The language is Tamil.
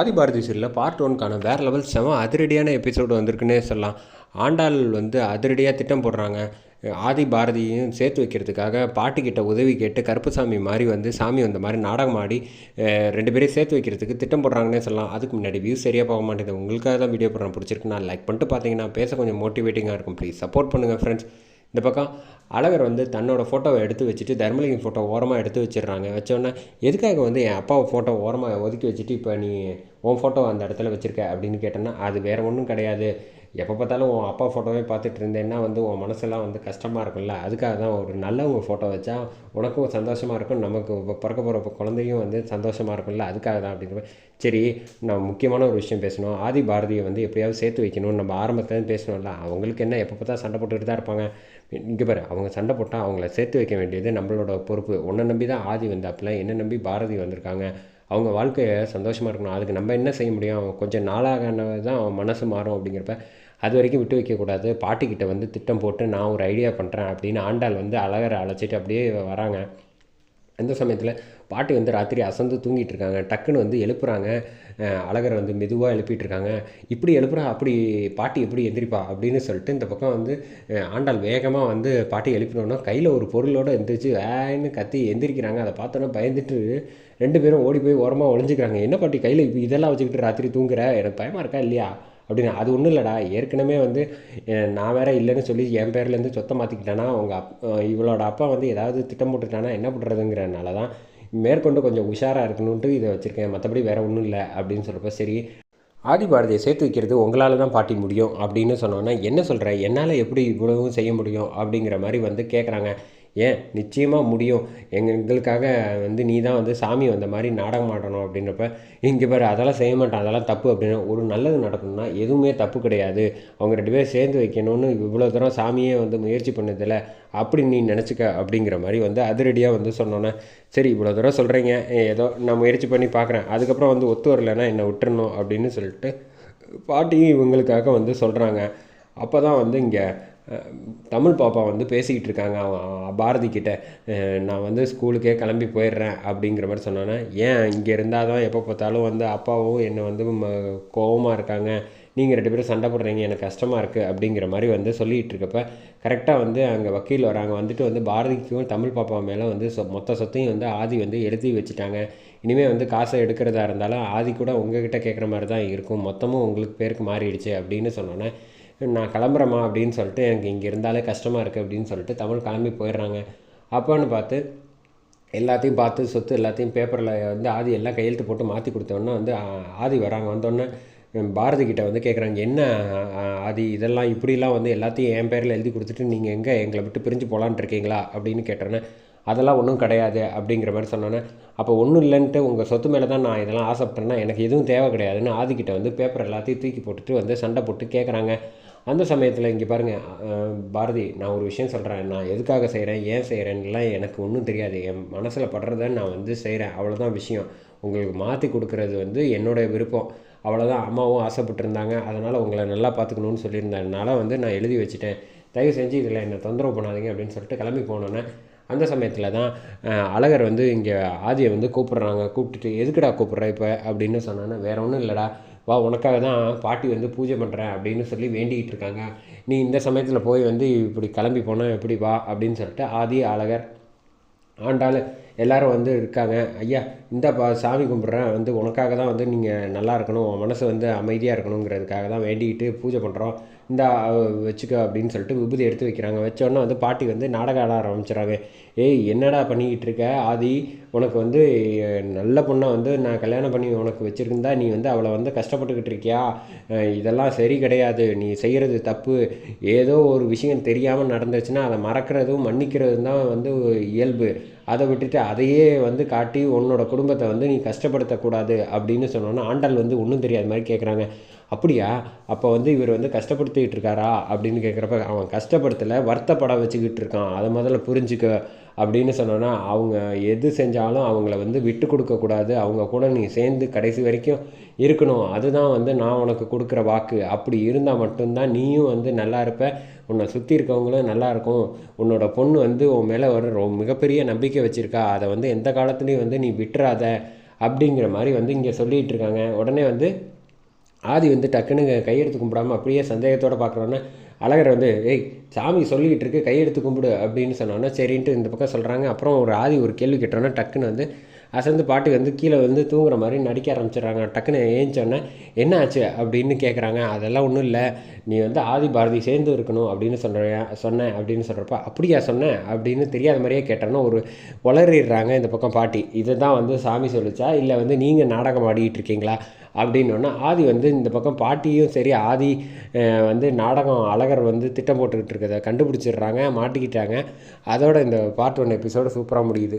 ஆதிபாரதி சீரியலில் பார்ட் ஒன்க்கான வேறு லெவல் செம அதிரடியான எபிசோடு வந்திருக்குன்னே சொல்லலாம். ஆண்டாள் வந்து அதிரடியாக திட்டம் போடுறாங்க. ஆதி பாரதியையும் சேர்த்து வைக்கிறதுக்காக பாட்டிக்கிட்ட உதவி கேட்டு கருப்புசாமி மாதிரி வந்து சாமி வந்த மாதிரி நாடகம் ஆடி ரெண்டு பேரையும் சேர்த்து வைக்கிறதுக்கு திட்டம் போடுறாங்கன்னே சொல்லலாம். அதுக்கு முன்னாடி வியூஸ் சரியாக போக மாட்டேங்குது. உங்களுக்காக தான் வீடியோ போடுறேன். பிடிச்சிருக்கு நான் லைக் பண்ணிட்டு பார்த்தீங்கன்னா பேச கொஞ்சம் மோட்டிவேட்டிங்காக இருக்கும். ப்ளீஸ் சப்போர்ட் பண்ணுங்கள் ஃப்ரெண்ட்ஸ் இந்த பக்கம் அழகர் வந்து தன்னோட ஃபோட்டோவை எடுத்து வச்சுட்டு தர்மலிங்கம் ஃபோட்டோ ஓரமாக எடுத்து வச்சிடுறாங்க. வச்சோன்னே எதுக்காக வந்து என் அப்பாவை ஃபோட்டோ ஓரமாக ஒதுக்கி வச்சுட்டு இப்போ நீ உன் ஃபோட்டோ அந்த இடத்துல வச்சுருக்க அப்படின்னு கேட்டேன்னா அது வேறு ஒன்றும் கிடையாது. எப்போ பார்த்தாலும் உன் அப்பா ஃபோட்டோவே பார்த்துட்டு இருந்தேன்னா வந்து உன் மனசெல்லாம் வந்து கஷ்டமாக இருக்கும்ல. அதுக்காக தான் ஒரு நல்ல உங்கள் ஃபோட்டோ வச்சா உனக்கும் சந்தோஷமாக இருக்கும் நமக்கு பிறக்க போகிற குழந்தையும் வந்து சந்தோஷமாக இருக்கும்ல. அதுக்காக தான் அப்படின்னு சரி நான் முக்கியமான ஒரு விஷயம் பேசணும். ஆதி பாரதியை வந்து எப்படியாவது சேர்த்து வைக்கணும் நம்ம ஆரம்பத்துலேருந்து பேசணும்ல. அவங்களுக்கு என்ன எப்போ பார்த்தா சண்டை போட்டுக்கிட்டு தான் இருப்பாங்க. இங்கே பாரு அவங்க சண்டை போட்டால் அவங்கள சேர்த்து வைக்க வேண்டியது நம்மளோட பொறுப்பு. உன்னை நம்பி தான் ஆதி வந்தாப்புல என்னை நம்பி பாரதி வந்திருக்காங்க. அவங்க வாழ்க்கையை சந்தோஷமாக இருக்கணும். அதுக்கு நம்ம என்ன செய்ய முடியும்? அவன் கொஞ்சம் நாளாக தான் அவன் மனசு மாறும் அப்படிங்கிறப்ப அது வரைக்கும் விட்டு வைக்கக்கூடாது பாட்டிக்கிட்ட வந்து திட்டம் போட்டு நான் ஒரு ஐடியா பண்ணுறேன் அப்படின்னு ஆண்டாள் வந்து அழகரை அழைச்சிட்டு அப்படியே வராங்க. அந்த சமயத்தில் பாட்டி வந்து ராத்திரி அசந்து தூங்கிட்டு இருக்காங்க டக்குன்னு வந்து எழுப்புறாங்க. அழகரை வந்து மெதுவாக எழுப்பிட்டு இருக்காங்க இப்படி எழுப்புறா அப்படி பாட்டி எப்படி எந்திரிப்பா அப்படின்னு சொல்லிட்டு இந்த பக்கம் வந்து ஆண்டாள் வேகமாக வந்து பாட்டி எழுப்பினோன்னா கையில் ஒரு பொருளோடு எந்திரிச்சு வேன்னு கத்தி எந்திரிக்கிறாங்க. அதை பார்த்தோன்னா பயந்துட்டு ரெண்டு பேரும் ஓடி போய் ஓரமாக ஒழிஞ்சிக்கிறாங்க என்ன பாட்டி கையில் இப்போ இதெல்லாம் வச்சுக்கிட்டு ராத்திரி தூங்குற? எனக்கு பயமாக இருக்கா இல்லையா? அப்படின்னு. அது ஒன்றும் இல்லைடா. ஏற்கனவே வந்து நான் வேறு இல்லைன்னு சொல்லி என் பேர்லேருந்து சொத்தை மாற்றிக்கிட்டேன்னா அவங்க அப் இவளோட அப்பா வந்து ஏதாவது திட்டம் போட்டுட்டானா என்ன பண்ணுறதுங்கிறனால தான் மேற்கொண்டு கொஞ்சம் உஷாராக இருக்கணுன்ட்டு இதை வச்சுருக்கேன். மற்றபடி வேறு ஒன்றும் இல்லை அப்படின்னு சொல்கிறப்ப சரி ஆதி பாரதியை சேர்த்து வைக்கிறது உங்களால் தான் பாட்டி முடியும் அப்படின்னு சொன்னோன்னா என்ன சொல்கிற என்னால் எப்படி இவ்வளவும் செய்ய முடியும் அப்படிங்கிற மாதிரி வந்து கேட்குறாங்க ஏன்? நிச்சயமாக முடியும். எங்கள் எங்களுக்காக வந்து நீ தான் வந்து சாமி வந்த மாதிரி நாடகம் ஆடணும் அப்படின்றப்ப இங்கே பாரு அதெல்லாம் செய்ய மாட்டான். அதெல்லாம் தப்பு அப்படின்னு ஒரு நல்லது நடக்கணும்னா எதுவுமே தப்பு கிடையாது. அவங்க ரெண்டு பேரும் சேர்ந்து வைக்கணும்னு இவ்வளோ தூரம் சாமியே வந்து முயற்சி பண்ணதில்ல. அப்படி நீ நினச்சிக்க அப்படிங்கிற மாதிரி வந்து அதிரடியாக வந்து சொன்னோன்னே சரி இவ்வளோ தூரம் சொல்கிறீங்க ஏதோ நான் முயற்சி பண்ணி பார்க்குறேன். அதுக்கப்புறம் வந்து ஒத்து வரலைன்னா என்னை விட்டுறணும் அப்படின்னு சொல்லிட்டு பாட்டியும் இவங்களுக்காக வந்து சொல்கிறாங்க அப்போ தான் வந்து இங்கே தமிழ் பாப்பா வந்து பேசிக்கிட்டு இருக்காங்க. அவன் பாரதி கிட்ட நான் வந்து ஸ்கூலுக்கே கிளம்பி போயிடுறேன் அப்படிங்கிற மாதிரி சொன்னோன்னே ஏன் இங்கே இருந்தால் தான் எப்போ பார்த்தாலும் வந்து அப்பாவும் என்னை வந்து ம- இருக்காங்க. நீங்கள் ரெண்டு பேரும் சண்டை போடுறீங்க எனக்கு கஷ்டமாக இருக்குது அப்படிங்கிற மாதிரி வந்து சொல்லிகிட்டு இருக்கப்ப கரெக்டாக வந்து அங்கே வக்கீல் வராங்க. வந்துட்டு வந்து பாரதிக்கும் தமிழ் பாப்பா மேலே வந்து சொ மொத்த சொத்தையும் வந்து ஆதி வந்து எழுதி வச்சுட்டாங்க. இனிமேல் வந்து காசை எடுக்கிறதா இருந்தாலும் ஆதி கூட உங்ககிட்ட கேட்குற மாதிரி தான் இருக்கும். மொத்தமும் உங்களுக்கு பேருக்கு மாறிடுச்சு அப்படின்னு சொன்னோன்னே நான் கிளம்புறேம்மா அப்படின்னு சொல்லிட்டு எனக்கு இங்கே இருந்தாலே கஷ்டமாக இருக்குது அப்படின்னு சொல்லிட்டு தமிழ் கிளம்பி போயிடுறாங்க. அப்போன்னு பார்த்து எல்லாத்தையும் பார்த்து சொத்து எல்லாத்தையும் பேப்பரில் வந்து ஆதி எல்லாம் கையெழுத்து போட்டு மாற்றி கொடுத்தோன்னே வந்து ஆதி வராங்க. வந்தோடனே பாரதி கிட்ட வந்து கேட்குறாங்க என்ன ஆதி இதெல்லாம் இப்படிலாம் வந்து எல்லாத்தையும் என் பேரில் எழுதி கொடுத்துட்டு நீங்கள் எங்கே எங்களை விட்டு பிரிஞ்சு போகலான்ட்டு இருக்கீங்களா? அப்படின்னு கேட்டோன்னே அதெல்லாம் ஒன்றும் கிடையாது அப்படிங்கிற மாதிரி சொன்னோன்னே அப்போ ஒன்றும் இல்லைன்ட்டு உங்கள் சொத்து மேலே தான் நான் இதெல்லாம் ஆசைப்பட்டேன்னா எனக்கு எதுவும் தேவை கிடையாதுன்னு ஆதிக்கிட்ட வந்து பேப்பர் எல்லாத்தையும் தூக்கி போட்டுட்டு வந்து சண்டை போட்டு கேட்குறாங்க அந்த சமயத்தில் இங்கே பாருங்கள் பாரதி நான் ஒரு விஷயம் சொல்கிறேன் நான் எதுக்காக செய்கிறேன் ஏன் செய்கிறேன்லாம் எனக்கு ஒன்றும் தெரியாது. என் மனசில் படுறத நான் வந்து செய்கிறேன் அவ்வளோதான் விஷயம். உங்களுக்கு மாற்றி கொடுக்குறது வந்து என்னுடைய விருப்பம். அவ்வளோதான் அம்மாவும் ஆசைப்பட்டிருந்தாங்க. அதனால் உங்களை நல்லா பார்த்துக்கணுன்னு சொல்லியிருந்ததுனால வந்து நான் எழுதி வச்சுட்டேன். தயவு செஞ்சு இதில் என்னை தொந்தரவு பண்ணாதீங்க அப்படின்னு சொல்லிட்டு கிளம்பி போனோன்னே அந்த சமயத்தில் தான் அழகர் வந்து இங்கே ஆதியை வந்து கூப்பிட்றாங்க. கூப்பிட்டுட்டு எதுக்குடா கூப்பிட்ற இப்போ? அப்படின்னு சொன்னோன்னே வேற ஒன்றும் இல்லைடா. வா உனக்காக தான் பாட்டி வந்து பூஜை பண்ணுறேன் அப்படின்னு சொல்லி வேண்டிக்கிட்டு இருக்காங்க. நீ இந்த சமயத்தில் போய் வந்து இப்படி கிளம்பி போனால் எப்படி வா? அப்படின்னு சொல்லிட்டு ஆதி அழகர் ஆண்டாள் எல்லாரும் வந்து இருக்காங்க. ஐயா இந்தாப்பா சாமி கும்பிட்றேன் வந்து உனக்காக தான் வந்து நீங்கள் நல்லா இருக்கணும். உன் மனசு வந்து அமைதியாக இருக்கணுங்கிறதுக்காக தான் வேண்டிக்கிட்டு பூஜை பண்ணுறோம் இந்த வச்சுக்க அப்படின்னு சொல்லிட்டு விபூதி எடுத்து வைக்கிறாங்க. வச்சோடனே வந்து பாட்டி வந்து நாடகம் ஆட ஆரம்பிச்சிடுறாங்க. ஏய் என்னடா பண்ணிக்கிட்டு இருக்க? ஆதி உனக்கு வந்து நல்ல பொண்ணை வந்து நான் கல்யாணம் பண்ணி உனக்கு வச்சுருந்தா நீ வந்து அவளை வந்து கஷ்டப்பட்டுக்கிட்டு இருக்கியா? இதெல்லாம் சரி கிடையாது. நீ செய்கிறது தப்பு. ஏதோ ஒரு விஷயம் தெரியாமல் நடந்துச்சுன்னா அதை மறக்கிறதும் மன்னிக்கிறதும் தான் வந்து இயல்பு. அதை விட்டுட்டு அதையே வந்து காட்டி உன்னோட குடும்பத்தை வந்து நீ கஷ்டப்படுத்தக்கூடாது அப்படின்னு சொன்னோன்னா ஆண்டாள் வந்து ஒன்றும் தெரியாத மாதிரி கேட்குறாங்க அப்படியா? அப்போ வந்து இவர் வந்து கஷ்டப்படுத்திக்கிட்டு இருக்காரா? அப்படின்னு கேட்குறப்ப அவன் கஷ்டப்படுத்தலை வருத்தப்பட வச்சுக்கிட்டு இருக்கான். அதை முதல்ல புரிஞ்சுக்க அப்படின்னு சொன்னோன்னா அவங்க எது செஞ்சாலும் அவங்கள வந்து விட்டு கொடுக்கக்கூடாது அவங்க கூட நீ சேர்ந்து கடைசி வரைக்கும் இருக்கணும். அதுதான் வந்து நான் உனக்கு கொடுக்குற வாக்கு. அப்படி இருந்தால் மட்டும்தான் நீயும் வந்து நல்லா இருப்ப. உன்னை சுற்றி இருக்கவங்களும் நல்லா இருக்கும். உன்னோட பொண்ணு வந்து உன் மேலே ஒரு ரொ- மிகப்பெரிய நம்பிக்கை வச்சுருக்கா. அதை வந்து எந்த காலத்துலேயும் வந்து நீ விட்டுறாத. அப்படிங்கிற மாதிரி வந்து இங்கே சொல்லிகிட்டு இருக்காங்க. உடனே வந்து ஆதி வந்து டக்குன்னு கையெடுத்து கும்பிடாம அப்படியே சந்தேகத்தோடு பார்க்குறோன்னே அழகர் வந்து ஏய் சாமி சொல்லிக்கிட்டு இருக்கு கையெடுத்து கும்பிடு அப்படின்னு சொன்னோன்னா சரின்ட்டு இந்த பக்கம் சொல்கிறாங்க அப்புறம் ஒரு ஆதி ஒரு கேள்வி கேட்டோன்னே டக்குன்னு வந்து அசந்து பாட்டி வந்து கீழே வந்து தூங்குற மாதிரி நடிக்க ஆரம்பிச்சிடுறாங்க. டக்குன்னு ஏஞ்சோன்னே என்ன ஆச்சு? அப்படின்னு கேட்குறாங்க அதெல்லாம் ஒன்றும் இல்லை. நீ வந்து ஆதி பாரதி சேர்ந்து இருக்கணும் அப்படின்னு சொல்கிறேன் சொன்னேன் அப்படின்னு சொல்கிறப்ப அப்படியா சொன்னேன் அப்படின்னு தெரியாத மாதிரியே கேட்டோன்னா ஒரு உளறிடுறாங்க இந்த பக்கம் பாட்டி. இதை தான் வந்து சாமி சொல்லிச்சா? இல்லை வந்து நீங்கள் நாடகம் ஆடிக்கிட்டு இருக்கீங்களா? அப்படின்னோடனே ஆதி வந்து இந்த பக்கம் பாட்டியும் சரி ஆதி வந்து நாடகம் அழகர் வந்து திட்டம் போட்டுக்கிட்டு இருக்கிறத கண்டுபிடிச்சிடுறாங்க மாட்டிக்கிட்டாங்க. அதோட இந்த பார்ட் ஒன் எபிசோடு சூப்பராக முடியுது.